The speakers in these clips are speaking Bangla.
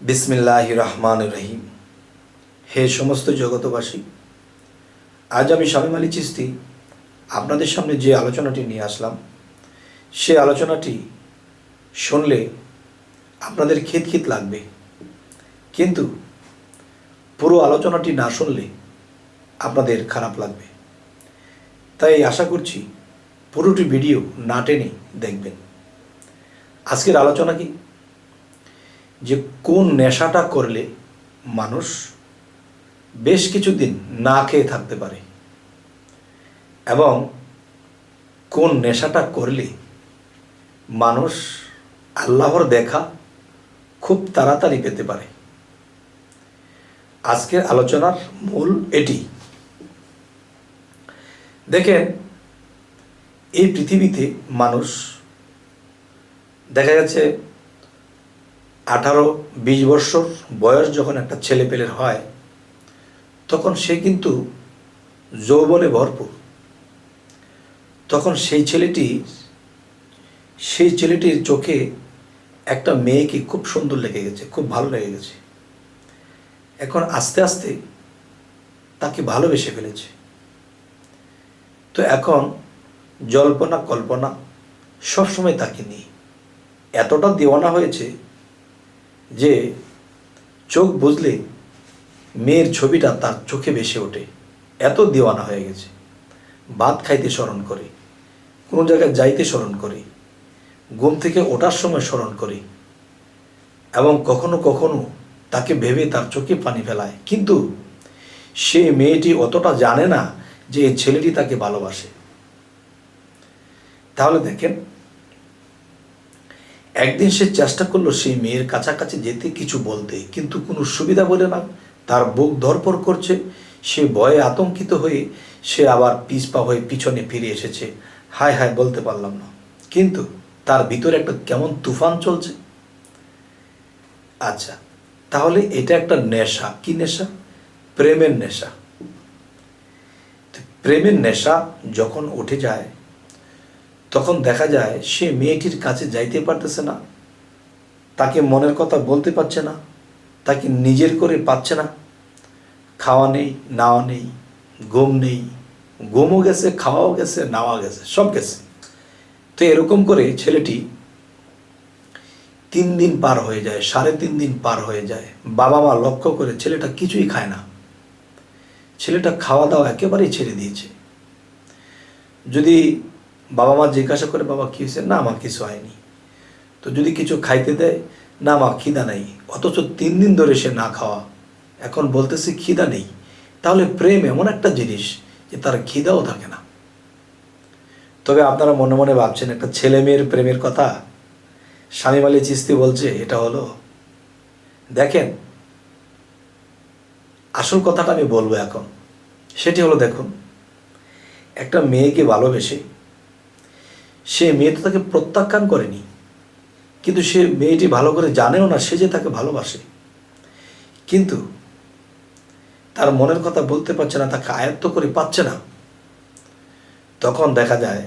বিসমিল্লাহ রহমান রহিম। হে সমস্ত জগতবাসী আজ আমি স্বামী আলী চিস্তি আপনাদের সামনে যে আলোচনাটি নিয়ে আসলাম, সে আলোচনাটি শুনলে আপনাদের খিত খিত লাগবে। কিন্তু পুরো আলোচনাটি না শুনলে আপনাদের খারাপ লাগবে। তাই আশা করছি পুরোটি ভিডিও না টেনে দেখবেন। আজকের আলোচনা কি? যে কোন নেশাটা করলে মানুষ বেশ কিছুদিন না খেয়ে থাকতে পারে? এবং কোন নেশাটা করলে মানুষ আল্লাহর দেখা খুব তাড়াতাড়ি পেতে পারে? আজকের আলোচনার মূল এটি। দেখেন, এই পৃথিবীতে মানুষ দেখা যাচ্ছে আঠারো, বিশ বৎসর বয়স যখন একটা ছেলে পেলের হয়, তখন সে কিন্তু যৌবনে ভরপুর। তখন সেই ছেলেটি, সেই ছেলেটির চোখে একটা মেয়েকে খুব সুন্দর লেগে গেছে, খুব ভালো লেগে গেছে। এখন আস্তে আস্তে তাকে ভালোবেসে ফেলেছে। তো এখন জল্পনা কল্পনা সবসময় তাকে নিয়ে। এতটা দেওয়ানা হয়েছে যে চোখ বুঝলে মেয়ের ছবিটা তার চোখে ভেসে ওঠে। এত দিওয়ানা হয়ে গেছে। ভাত খাইতে স্মরণ করে, কোনো জায়গায় যাইতে স্মরণ করে, ঘুম থেকে ওঠার সময় স্মরণ করে এবং কখনো কখনো তাকে ভেবে তার চোখে পানি ফেলায়। কিন্তু সে মেয়েটি অতটা জানে না যে ছেলেটি তাকে ভালোবাসে। তাহলে দেখেন একদিন সে চেষ্টা করল সেই মেয়ের কাছাকাছি যেতে কিছু বলতে, কিন্তু কোনো সুবিধা বলে না। তার বুক ধরপর করছে, সে ভয়ে আতঙ্কিত হয়ে সে আবার পিছপা হয়ে পিছনে ফিরে এসেছে। হায় হায়, বলতে পারলাম না। কিন্তু তার ভিতরে একটা কেমন তুফান চলছে। আচ্ছা তাহলে এটা একটা নেশা। কি নেশা? প্রেমের নেশা। প্রেমের নেশা যখন উঠে যায় তখন দেখা যায় সে মেয়েটির কাছে যাইতে পারতেছে না। তাকে মনের কথা বলতে পারছে না। তাকে নিজের করে পাচ্ছে না। খাওয়া নেই, নাওয়া নেই, ঘুম নেই। ঘুমও গেছে, খাওয়াও গেছে নাওয়া গেছে, সব গেছে। তো এরকম করে ছেলেটি তিন দিন পার হয়ে যায়, সাড়ে তিন দিন পার হয়ে যায়। বাবা মা লক্ষ্য করে ছেলেটা কিছুই খায় না। ছেলেটা খাওয়া দাওয়া একেবারেই ছেড়ে দিয়েছে। যদি বাবা মা জিজ্ঞাসা করে, বাবা, কী হয়েছে? না, আমার কিছু হয়নি। তো যদি কিছু খাইতে দেয়, না, মা, খিদা নেই। অথচ তিন দিন ধরে সে না খাওয়া। এখন বলতেছে, খিদা নেই। তাহলে প্রেম এমন একটা জিনিস যে তার খিদাও থাকে না। তবে আপনারা মনে মনে ভাবছেন, একটা ছেলে মেয়ের প্রেমের কথা? স্বামী মালি চিস্তি বলছে, এটা হলো। দেখেন, আসল কথাটা আমি বলব এখন। সেটি হলো, দেখুন, একটা মেয়েকে ভালোবেসে সে মেয়ে তো তাকে প্রত্যাখ্যান করেনি। কিন্তু সে মেয়েটি ভালো করে জানেও না, সে যে তাকে ভালোবাসে। কিন্তু তার মনের কথা বলতে পারছে না, তাকে আয়ত্ত করে পাচ্ছে না। তখন দেখা যায়,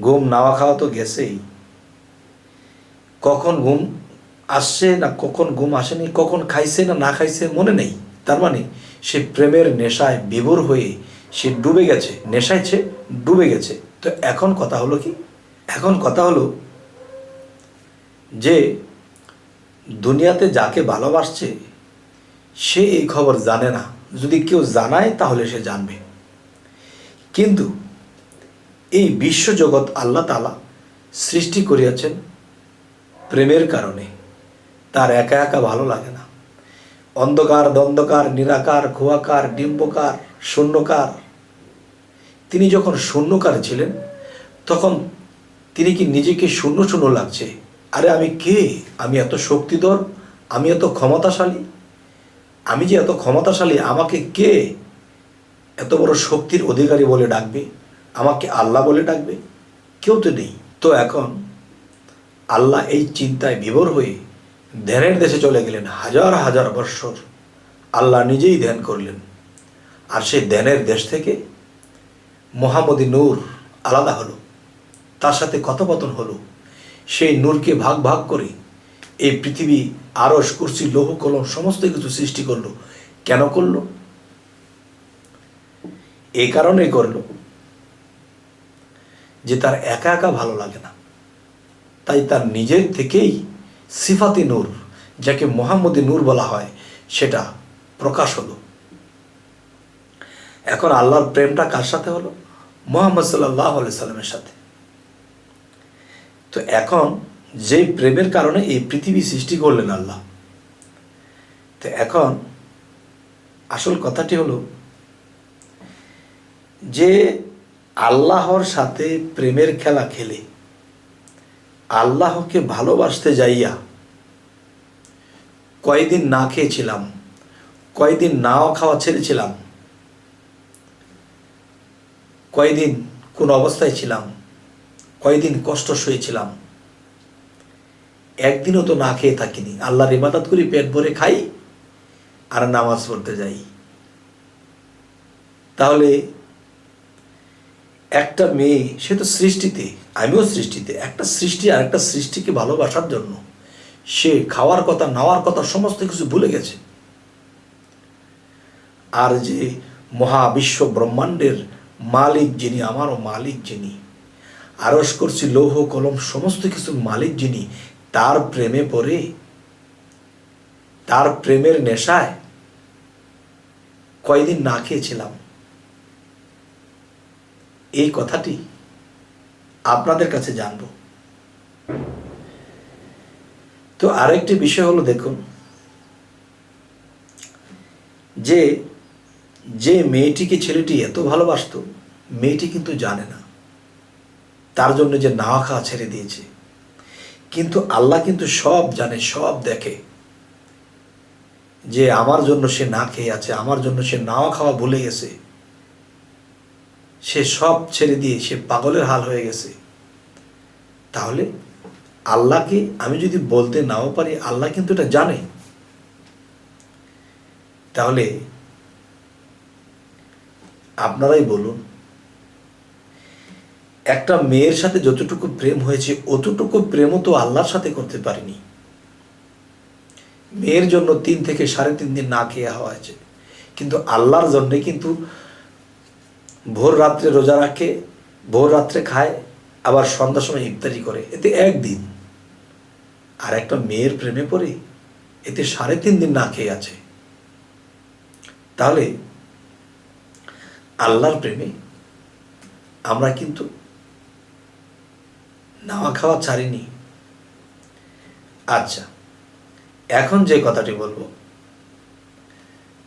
ঘুম নাওয়া খাওয়া তো গেছেই। কখন ঘুম আসছে না কখন ঘুম আসেনি, কখন খাইছে না না খাইছে মনে নেই। তার মানে সে প্রেমের নেশায় বিভোর হয়ে সে ডুবে গেছে, নেশায় সে ডুবে গেছে। তো এখন কথা হলো কি? এখন কথা হলো যে দুনিয়াতে যাকে ভালোবাসছে, সে এই খবর জানে না। যদি কেউ জানায়, তাহলে সে জানবে। কিন্তু এই বিশ্বজগৎ আল্লাহ তালা সৃষ্টি করিয়াছেন প্রেমের কারণে। তার একা একা ভালো লাগে না। অন্ধকার দ্বন্দ্বকার নিরাকার, খোয়াকার ডিম্বকার শূন্যকার তিনি যখন শূন্যকার ছিলেন, তখন তিনি কি নিজেকে শূন্য শূন্য লাগছে? আরে আমি কে? আমি এত শক্তিধর? আমি এত ক্ষমতাশালী? আমি যে এত ক্ষমতাশালী, আমাকে কে এত বড় শক্তির অধিকারী বলে ডাকবে? আমাকে আল্লাহ বলে ডাকবে? কেউ তো নেই। তো এখন আল্লাহ এই চিন্তায় বিভোর হয়ে ধ্যানের দেশে চলে গেলেন হাজার হাজার বৎসর। আল্লাহ নিজেই ধ্যান করলেন। আর সেই ধ্যানের দেশ থেকে মোহাম্মদী নূর আলাদা হলো। তার সাথে কথোপকথন হলো। সেই নূরকে ভাগ ভাগ করে এই পৃথিবী আরস কুর্সি, লৌহ, কলম সমস্ত কিছু সৃষ্টি করল। কেন করল? এই কারণে করল যে তার একা একা ভালো লাগে না। তাই তার নিজের থেকেই সিফাতি নূর, যাকে মোহাম্মদী নূর বলা হয়, সেটা প্রকাশ হলো। এখন আল্লাহর প্রেমটা কার সাথে হলো? মোহাম্মদ সাল্লাহ সাল্লামের সাথে। তো এখন যেই প্রেমের কারণে এই পৃথিবী সৃষ্টি করলেন আল্লাহ, তো এখন আসল কথাটি হলো যে আল্লাহর সাথে প্রেমের খেলা খেলে আল্লাহকে ভালোবাসতে যাইয়া কয়দিন না খেয়েছিলাম, কয়দিন নাও খাওয়া ছেড়েছিলাম কয়দিন কোন অবস্থায় ছিলাম, কয়দিন কষ্ট সয়েছিলাম একদিনও তো না খেয়ে থাকিনি। আল্লাহর ইবাদত করি পেট ভরে খাই আর নামাজ পড়তে যাই। তাহলে একটা মেয়ে, সে তো সৃষ্টিতে, আমিও সৃষ্টিতে, একটা সৃষ্টি আর একটা সৃষ্টিকে ভালোবাসার জন্য সে খাওয়ার কথা, নেওয়ার কথা সমস্ত কিছু ভুলে গেছে। আর যে মহাবিশ্ব ব্রহ্মাণ্ডের মালিক যিনি, আমারও মালিক যিনি। আরস করছি, লৌহ, কলম, সমস্ত কিছুর মালিক যিনি, তার প্রেমে পড়ে, তার প্রেমের নেশায় কয়দিন না খেয়েছিলাম। এই কথাটি আপনাদের কাছে জানব। তো আরেকটি বিষয় হলো দেখুন, যে যে মেয়েটিকে ছেলেটি এত ভালোবাসত, মেয়েটি কিন্তু জানে না। তার জন্য যে নাওয়া খাওয়া ছেড়ে দিয়েছে। কিন্তু আল্লাহ কিন্তু সব জানে, সব দেখে যে আমার জন্য সে না খেয়ে আছে, আমার জন্য সে নাওয়া খাওয়া ভুলে গেছে। সে সব ছেড়ে দিয়ে সে পাগলের হাল হয়ে গেছে। তাহলে আল্লাহকে আমি যদি বলতে নাও পারি, আল্লাহ কিন্তু এটা জানে। তাহলে আপনারাই বলুন। একটা মেয়ের সাথে যতটুকু প্রেম হয়েছে, অতটুকু প্রেমও তো আল্লাহর সাথে করতে পারিনি। মেয়ের জন্য তিন থেকে সাড়ে তিন দিন না খেয়ে হয়েছে। কিন্তু আল্লাহর জন্যে কিন্তু ভোর রাত্রে রোজা রাখে, ভোর রাত্রে খায়, আবার সন্ধ্যার সময় ইফতারি করে। এতে একদিন। আর একটা মেয়ের প্রেমে পড়ে, এতে সাড়ে তিন দিন না খেয়ে আছে। তাহলে আল্লাহর প্রেমে আমরা কিন্তু নাওয়া খাওয়া ছাড়িনি। আচ্ছা এখন যে কথাটি বলব,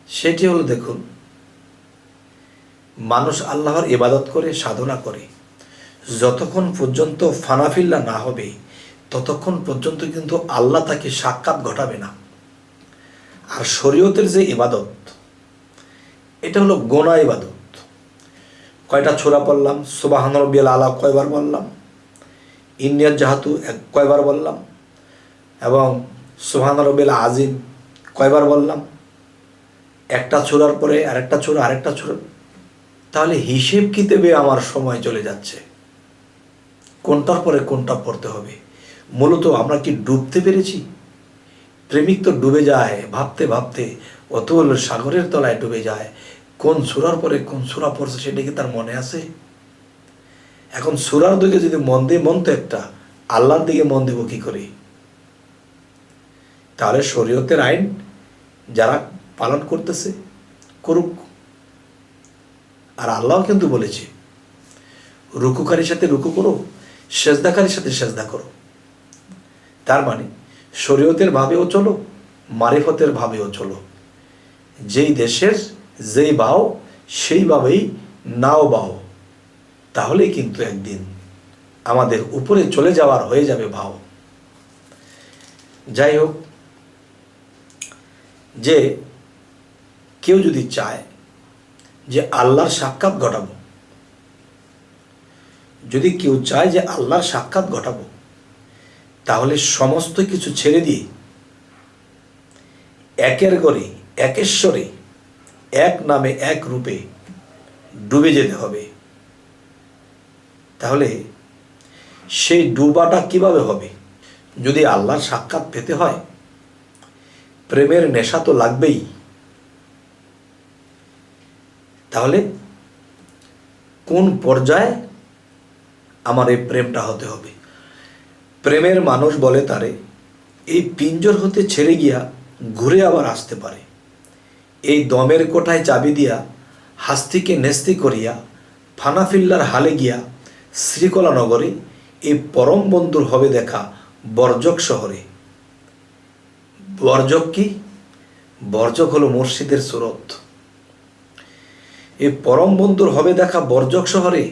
সেটি হলো দেখুন, মানুষ আল্লাহর ইবাদত করে, সাধনা করে। যতক্ষণ পর্যন্ত ফানাফিল্লা না হবে, ততক্ষণ পর্যন্ত কিন্তু আল্লাহ তাকে সাক্ষাৎ ঘটাবে না। আর শরীয়তের যে ইবাদত, এটা হলো গোনা ইবাদত। কয়টা ছোড়া পড়লাম সুবাহান রব্বিয়াল আলা কয়বার বললাম? ইন্ডিয়ার জাহাতু এক কয়বার বললাম? এবং সুহান রবিল আজিম কয়বার বললাম? একটা ছোড়ার পরে আরেকটা ছোড়া আরেকটা ছোড়া। তাহলে হিসেব কি দেবে আমার সময় চলে যাচ্ছে। কোনটার পরে কোনটা পড়তে হবে? মূলত আমরা কি ডুবতে পেরেছি? প্রেমিক তো ডুবে যায়, ভাবতে ভাবতে অতল সাগরের তলায় ডুবে যায়। কোন সুরার পরে কোন সুরা পড়ছে সেটা কি তার মনে আছে? এখন সুরার দিকে যদি মন দিয়ে মন তো একটা, আল্লাহর দিকে মন দেব কি করে? তাহলে শরীয়তের আইন যারা পালন করতেছে, করুক। আর আল্লাহ কিন্তু বলেছে, রুকুকারীর সাথে রুকু করো, সেজদাকারীর সাথে সেজদা করো। তার মানে শরীয়তের ভাবেও চলো, মারিফতের ভাবেও চলো। যেই দেশের যেই বাও সেইভাবেই নাও বাও তাহলেই কিন্তু একদিন আমাদের উপরে চলে যাওয়ার হয়ে যাবে ভাও যাই হোক, যে কেউ যদি চায় যে আল্লাহর সাক্ষাৎ ঘটাবো, যদি কেউ চায় যে আল্লাহর সাক্ষাৎ ঘটাবো, তাহলে সমস্ত কিছু ছেড়ে দিয়ে একের গড়ে একেশ্বরে এক নামে এক রূপে ডুবে যেতে হবে। তাহলে সেই ডুবাটা কীভাবে হবে? যদি আল্লাহর সাক্ষাৎ পেতে হয়, প্রেমের নেশা তো লাগবেই। তাহলে কোন পর্যায়ে আমার এই প্রেমটা হতে হবে? প্রেমের মানুষ বলে তারে, এই পিঞ্জর হতে ছেড়ে গিয়া ঘুরে আবার আসতে পারে। এই দমের কোঠায় চাবি দিয়া, হাস্তিকে নেস্তি করিয়া ফানাফিল্লার হালে গিয়া শ্রীকলা নগরে এই পরম বন্ধুর হবে দেখা বর্জক শহরে। বর্জক কি? বর্জক হলো মুর্শিদের সুরত। এই পরম বন্ধুর হবে দেখা বর্জক শহরে।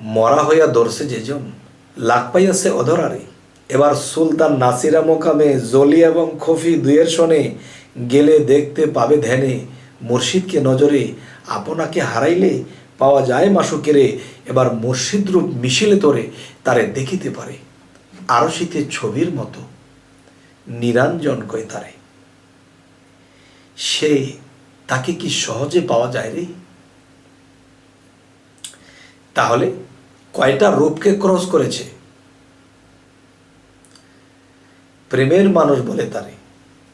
মরা হইয়া দর্শে যেজন লাগ পাইয়াছে অধরারে। এবার সুলতান নাসিরা মোকামে জলি এবং খফি দুয়ের শনে গেলে দেখতে পাবে ধ্যানে। মুর্শিদকে নজরে আপনাকে হারাইলে পাওয়া যায় মাসুকেরে। এবার মুর্শিদ রূপ মিশিলে তোরে তারে দেখিতে পারে। আরশিতে ছবির মতো। নিরঞ্জন কয় তারে। সে তাকে কি সহজে পাওয়া যায় রে? তাহলে কয়টা রূপকে ক্রস করেছে? প্রেমের মানুষ বলে তারে।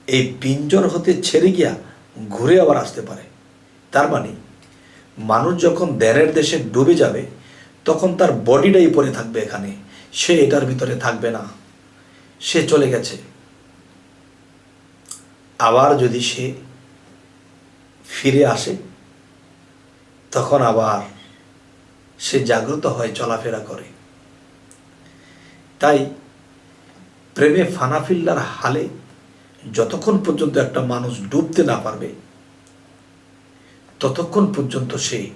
এই পিঞ্জর হতে ছেড়ে গিয়া ঘুরে আবার আসতে পারে। তার মানে মানুষ যখন ধ্যানের দেশে ডুবে যাবে, তখন তার বডিটাই পড়ে থাকবে এখানে। সে এটার ভিতরে থাকবে না। সে চলে গেছে। আবার যদি সে ফিরে আসে, তখন আবার সে জাগ্রত হয় চলাফেরা করে। তাই প্রেমে ফানাফিল্লার হালে যতক্ষণ পর্যন্ত একটা মানুষ ডুবতে না পারবে, ততক্ষণ পর্যন্ত সে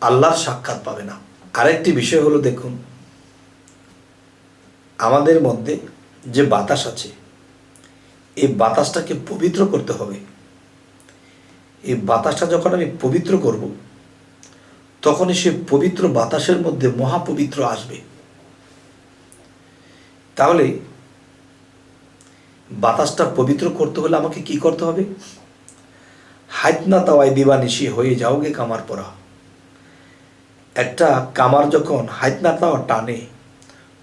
আল্লাহর সাক্ষাৎ পাবে না। আরেকটি বিষয় হলো, দেখুন, আমাদের মধ্যে যে বাতাস আছে, এই বাতাসটাকে পবিত্র করতে হবে। এই বাতাসটা যখন আমি পবিত্র করব, তখনই সে পবিত্র বাতাসের মধ্যে মহাপবিত্র আসবে। তাহলে বাতাসটা পবিত্র করতে হলে আমাকে কি করতে হবে? হাইতনা তাওয়াই দিবানিশি হয়ে যাওগে কামার পরা। একটা কামার যখন হাইতনা তাওয়া টানে,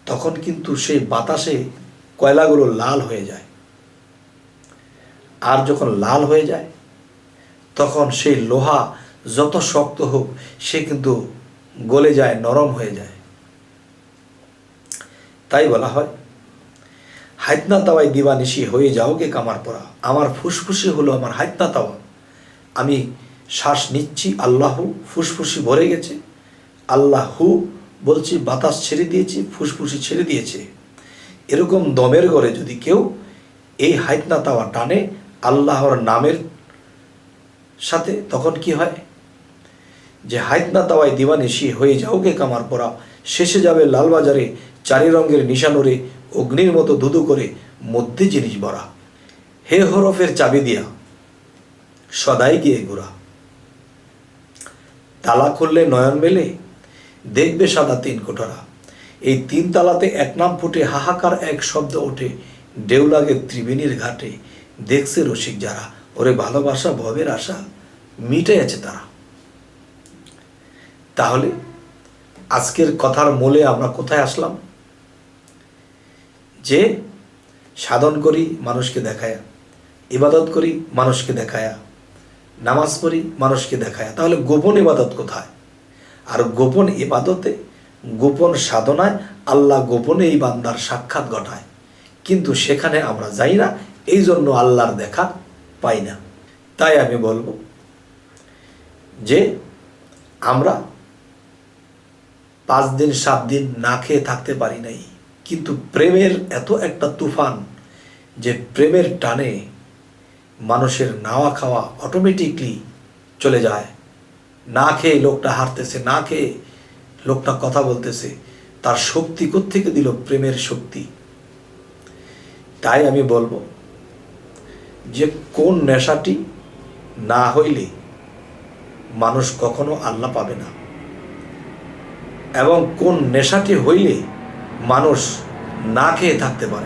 তখন কিন্তু সেই বাতাসে কয়লাগুলো লাল হয়ে যায়। আর যখন লাল হয়ে যায়, তখন সেই লোহা যত শক্ত হোক, সে কিন্তু গলে যায়, নরম হয়ে যায়। তাই বলা হয় হাইতনা তাওয়াই দিবানিশি হয়ে যাও যাওগে কামার পরা। আমার ফুসফুসি হলো আমার হাইতনা তাওয়া। আমি শ্বাস নিচ্ছি, আল্লাহু ফুসফুসি ভরে গেছে। আল্লাহু বলছি, বাতাস ছেড়ে দিয়েছি, ফুসফুসি ছেড়ে দিয়েছে। এরকম দমের ঘরে যদি কেউ এই হাইতনা তাওয়া টানে আল্লাহর নামের সাথে, তখন কি হয়? যে হাইতনা তাওয়ায় দিবানিশি হয়ে যাওগে কামার পরা, শেষে যাবে লালবাজারে চারি রঙের নিশানুরে অগ্নির মতো ধুধু করে মধ্যে জিনিস ভরা। হে হরফের চাবি দিয়া, সদাই গিয়ে ঘোরা। তালা খুললে নয়ন মেলে, দেখবে সাদা তিন কোঠরা। এই তিন তালাতে এক নাম ফুটে হাহাকার এক শব্দ ওঠে, ঢেউ লাগে ত্রিবেণীর ঘাটে। দেখছে রসিক যারা, ওরে ভালোবাসা, ভবের আশা, মিটে আছে তারা। তাহলে আজকের কথার মূলে আমরা কোথায় আসলাম? যে সাধন করি মানুষকে দেখায়া, ইবাদত করি মানুষকে দেখায়া, নামাজ পড়ি মানুষকে দেখায়া। তাহলে গোপন ইবাদত কোথায়? আর গোপন ইবাদতে, গোপন সাধনায় আল্লাহ গোপনে এই বান্দার সাক্ষাৎ ঘটায়। কিন্তু সেখানে আমরা যাই না, এই জন্য আল্লাহর দেখা পাই না। তাই আমি বলব যে আমরা পাঁচ দিন, সাত দিন না খেয়ে থাকতে পারি নাই। কিন্তু প্রেমের এত একটা তুফান যে প্রেমের টানে মানুষের নাওয়া খাওয়া অটোমেটিকলি চলে যায়। না খেয়ে লোকটা হারতেছে, না খেয়ে লোকটা কথা বলতেছে, তার শক্তি থেকে দিল প্রেমের শক্তি? তাই আমি বলব যে কোন নেশাটি না হইলে মানুষ কখনো আল্লাহ পাবে না। এবং কোন নেশাটি হইলে মানুষ না খেয়ে থাকতে পারে।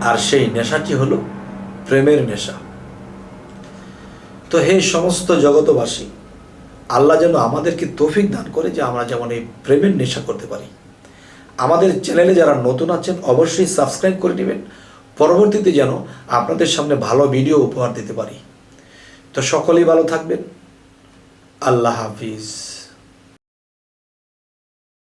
আর সেই নেশাটি হল প্রেমের নেশা। তো হে সমস্ত জগতবাসী আল্লাহ যেন আমাদেরকে তৌফিক দান করে যে আমরা যেমন এই প্রেমের নেশা করতে পারি। আমাদের চ্যানেলে যারা নতুন আছেন, অবশ্যই সাবস্ক্রাইব করে নেবেন। পরবর্তীতে যেন আপনাদের সামনে ভালো ভিডিও উপহার দিতে পারি। তো সকলেই ভালো থাকবেন। আল্লাহ হাফিজ।